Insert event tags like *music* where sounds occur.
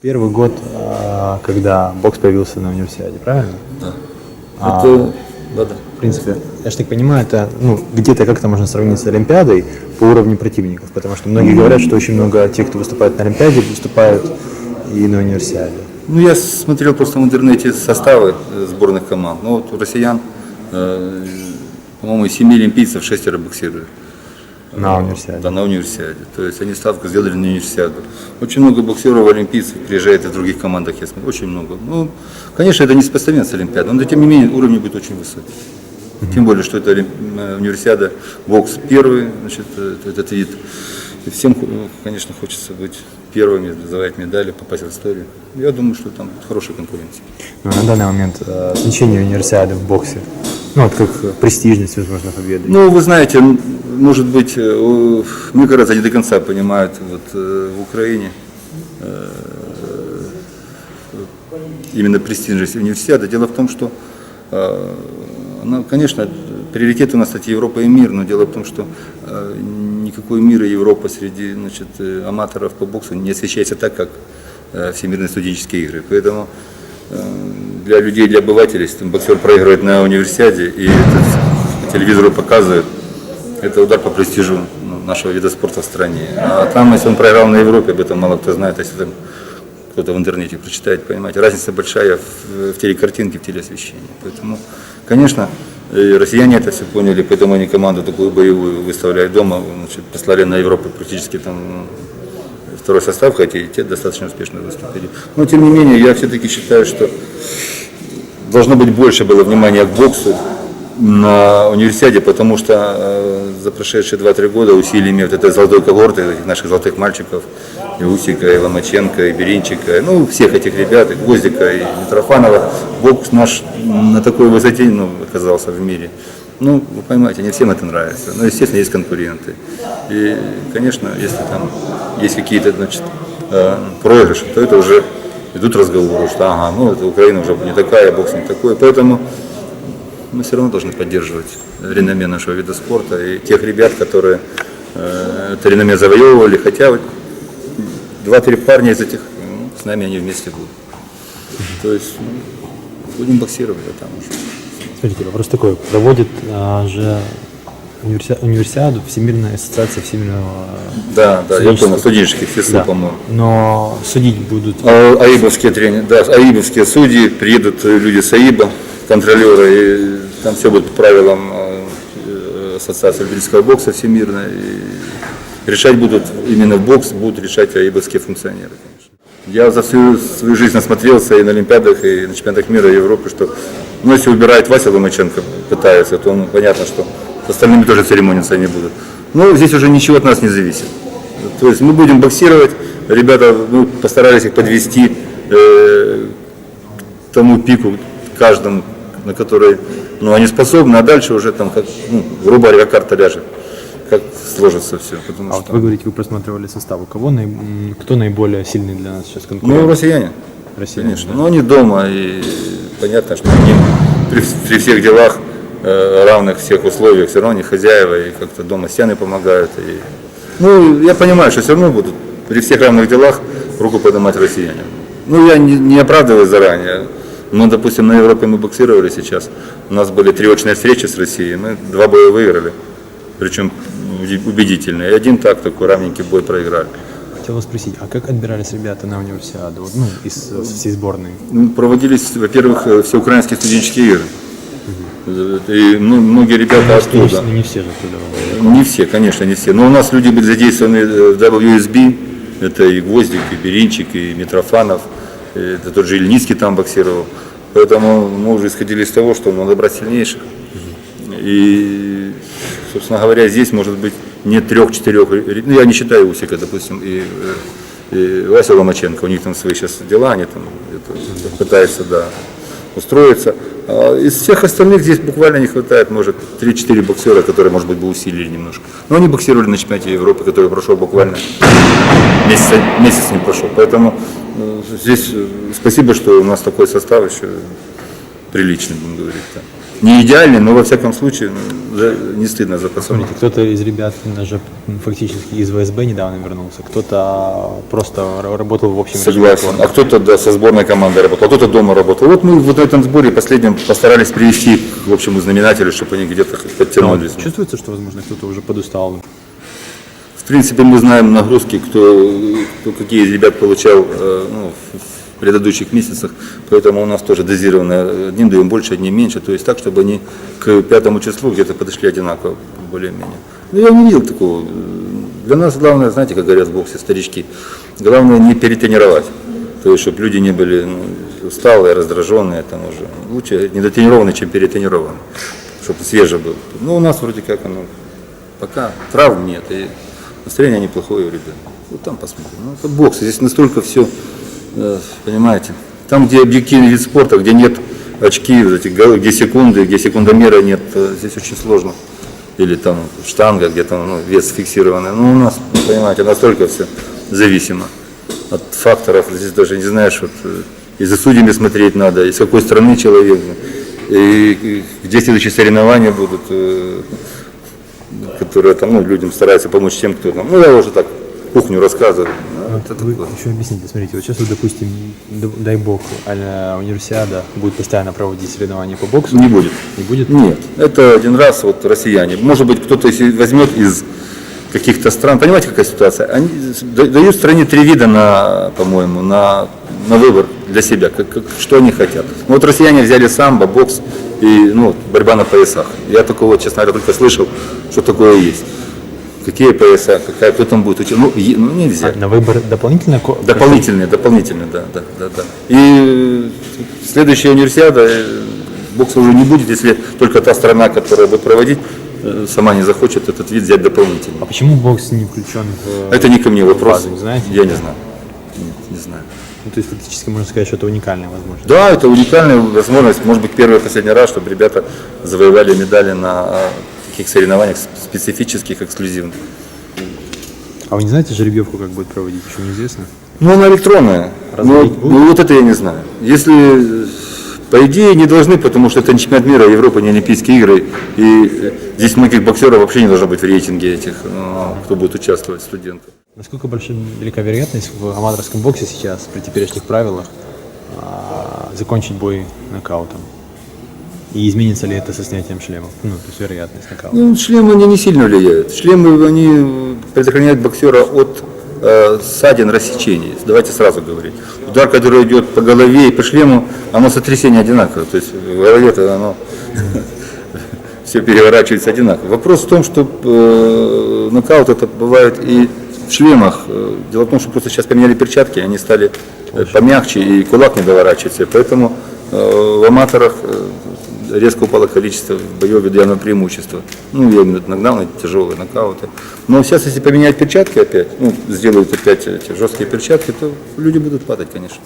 Первый год, а, когда бокс появился на универсиаде, правильно? Да. А, Это, да, да. В принципе, я же так понимаю, это ну, где-то как-то можно сравнить с Олимпиадой по уровню противников, потому что многие говорят, что очень много тех, кто выступает на Олимпиаде, выступают и на универсиаде. Ну, я смотрел просто в интернете составы сборных команд. Ну, вот у россиян, э, по-моему, из семи олимпийцев шестеро боксируют. На универсиаде. Да, на универсиаде. То есть они ставку сделали на универсиаду. Очень много боксеров олимпийцев приезжает из других командах, я смотрю, очень много. Ну, конечно, это не сопоставимо с Олимпиадой, но тем не менее уровень будет очень высокий. Тем более, что это э, универсиада, бокс первый, значит, э, этот вид. И всем, ну, конечно, хочется быть первыми, завоевать медали, попасть в историю. Я думаю, что там хорошая конкуренция. Ну, на данный момент э, значение универсиады в боксе, ну, вот как престижность, возможно, победы. Ну, вы знаете, может быть, э, мне кажется, не до конца понимают вот, э, в Украине э, именно престижность универсиады. Дело в том, что, она, конечно, приоритет у нас, кстати, Европа и мир, но дело в том, что никакой мир и Европа среди значит, аматоров по боксу не освещается так, как Всемирные студенческие игры. Поэтому для людей, для обывателей, если боксер проигрывает на универсиаде и это по телевизору показывают, это удар по престижу нашего вида спорта в стране. А там, если он проиграл на Европе, об этом мало кто знает, если там кто-то в интернете прочитает, понимаете, разница большая в, в телекартинке, в телеосвещении. Поэтому, конечно, россияне это все поняли, поэтому они команду такую боевую выставляют дома, значит, послали на Европу практически там второй состав, хотя и те достаточно успешно выступили. Но тем не менее, я все-таки считаю, что должно быть больше было внимания к боксу на универсиаде, потому что э, за прошедшие 2-3 года усилиями вот этой золотой когорты, этих наших золотых мальчиков, и Усика, и Ломаченко, и Беринчика, ну, всех этих ребят, и Гвоздика, и Митрофанова, бокс наш на такой высоте ну, оказался в мире. Ну, вы понимаете, не всем это нравится. Но, естественно, есть конкуренты. И, конечно, если там есть какие-то, значит, э, проигрыши, то это уже идут разговоры, что ага, ну, это Украина уже не такая, бокс не такой. Поэтому мы все равно должны поддерживать реноме нашего вида спорта и тех ребят, которые э, это реноме завоевывали, хотя вот два-три парня из этих, ну, с нами они вместе будут. То есть ну, будем боксировать, а там уже. Смотрите, вопрос такой. Проводит а, же универси- универсиаду Всемирная ассоциация Всемирного... Да, да, я понял, студенческий ФИСУ, Да. по-моему. Но судить будут... А, Аибовские тренеры, да, аибовские судьи, приедут э, люди с Аиба, контролеры, и там все будет по правилам э, э, Ассоциации любительского бокса всемирной. И решать будут именно в бокс, будут решать аибовские функционеры. Я за всю свою жизнь насмотрелся и на Олимпиадах, и на чемпионатах мира, и Европы, что ну, если убирает Вася Ломаченко, пытается, то ну, понятно, что с остальными тоже церемониться не будут. Но здесь уже ничего от нас не зависит. То есть мы будем боксировать, ребята ну, постарались их подвести э, к тому пику каждому, на который ну, они способны, а дальше уже там, как, ну, грубо говоря, карта ляжет, как сложится все. Потому А вот что, вы говорите, вы просматривали состав. У кого наиб- кто наиболее сильный для нас сейчас конкурент? ну, россияне, Россия. конечно, но они дома, и понятно, что они при, при всех делах, э, равных всех условиях, все равно они хозяева, и как-то дома стены помогают. И, ну, я понимаю, что все равно будут при всех равных делах руку поднимать россияне. Ну, я не, не оправдываю заранее. Но, допустим, на Европе мы боксировали сейчас. У нас были три очные встречи с Россией. Мы два боя выиграли. Причем убедительно. И один так, такой равненький бой проиграли. Хотел вас спросить, а как отбирались ребята на универсиаду? Ну, из э, всей сборной. Ну, Проводились, во-первых, э, всеукраинские студенческие игры. Э, И ну, многие ребята Не, оттуда. не все же оттуда. Не все, конечно, не все. Но у нас люди были задействованы в WSB. Это и Гвоздик, и Беринчик, и Митрофанов. Это тот же Ильницкий там боксировал. Поэтому мы уже исходили из того, что надо брать сильнейших. И, собственно говоря, здесь может быть нет трех-четырех. Ну, я не считаю Усика, допустим, и, э, и Вася Ломаченко. У них там свои сейчас дела, они там это, пытаются, да, устроиться. А из всех остальных здесь буквально не хватает, может, 3-4 боксера, которые, может быть, бы усилили немножко. Но они боксировали на чемпионате Европы, который прошел буквально месяц, месяц не прошел. Поэтому э, здесь э, спасибо, что у нас такой состав еще. Приличный, будем говорить. так. Не идеальный, но во всяком случае ну, не стыдно за. Смотрите, кто-то из ребят даже фактически из ВСБ недавно вернулся, кто-то просто работал в общем Согласен. А кто-то да, со сборной командой работал, а кто-то дома работал. Вот мы вот на этом сборе последнем постарались привести к общему знаменателю, чтобы они где-то хоть Но подтянулись. чувствуется, что, возможно, кто-то уже подустал. В принципе, мы знаем нагрузки, кто, кто какие из ребят получал э, ну, в в предыдущих месяцах, поэтому у нас тоже дозировано. Одним даем больше, одним меньше, то есть так, чтобы они к пятому числу где-то подошли одинаково, более-менее. Ну, я не видел такого. Для нас главное, знаете, как говорят в боксе старички, главное не перетренировать. То есть, чтобы люди не были ну, усталые, раздраженные, там уже. Лучше недотренированные, чем перетренированные, чтобы свеже был. Ну, у нас вроде как оно Пока травм нет, и настроение неплохое у ребят. Вот там посмотрим. Ну, это бокс, здесь настолько все, понимаете, там, где объективный вид спорта, где нет очки, где секунды, где секундомера нет, э, здесь очень сложно. Или там штанга, где там ну, вес фиксированный. Ну, у нас, понимаете, настолько все зависимо от факторов. Здесь даже не знаешь, вот, э, и за судьями смотреть надо, из какой страны человек, и, и где следующие соревнования будут. э, которые там, ну, людям стараются помочь тем, кто там, ну, я уже так кухню рассказываю. Ну, это Вы такое. еще объясните, смотрите, вот сейчас, вот, допустим, дай бог, а универсиада будет постоянно проводить соревнования по боксу. Не будет. Не будет? Нет, это один раз вот россияне. Может быть, кто-то возьмет из каких-то стран, понимаете, какая ситуация? Они да- дают стране три вида на, по-моему, на, на выбор для себя, как, как- что они хотят. Ну, вот россияне взяли самбо, бокс и ну, борьба на поясах. Я такого, честно говоря, только слышал, что такое есть. Какие пояса, какая, кто там будет учить. Ну, е- ну, нельзя. А на выбор дополнительно? Дополнительные, дополнительные, да, да, да, да. И э, следующая универсиада э, бокса уже не будет, если только та страна, которая будет проводить, э, сама не захочет этот вид взять дополнительно. А почему бокс не включен в... Это не ко мне вопрос. Базу, знаете? Я не знаю. Нет, не знаю. Ну, то есть фактически можно сказать, что это уникальная возможность. Да, это уникальная возможность, может быть, первый и последний раз, чтобы ребята завоевали медали на таких соревнованиях специфических, эксклюзивных. А вы не знаете жеребьевку, как будет проводить? Еще неизвестно. Ну, она электронная. Ну, ну, вот это я не знаю. Если, по идее, не должны, потому что это не чемпионат мира, Европа, не Олимпийские игры. И э, здесь многих боксеров вообще не должно быть в рейтинге этих, ну, кто будет участвовать, студентов. Насколько большая велика вероятность в аматорском боксе сейчас, при теперешних правилах, а, закончить бой нокаутом? И изменится ли это со снятием шлемов? Ну, то есть вероятность нокаута. Ну, шлемы они не сильно влияют. Шлемы, они предохраняют боксера от э, ссадин, рассечений. Давайте сразу говорить. Удар, который идет по голове и по шлему, оно сотрясение одинаковое. То есть в голове-то оно *laughs* все переворачивается одинаково. Вопрос в том, что э, нокаут это бывает и в шлемах. Э, Дело в том, что просто сейчас поменяли перчатки, они стали э, помягче, и кулак не доворачивается. Поэтому э, в аматорах э, резко упало количество боев ведя преимущество. Ну, я виду нагнал на тяжелые нокауты. Но сейчас, если поменять перчатки опять, ну, сделают опять эти жесткие перчатки, то люди будут падать, конечно.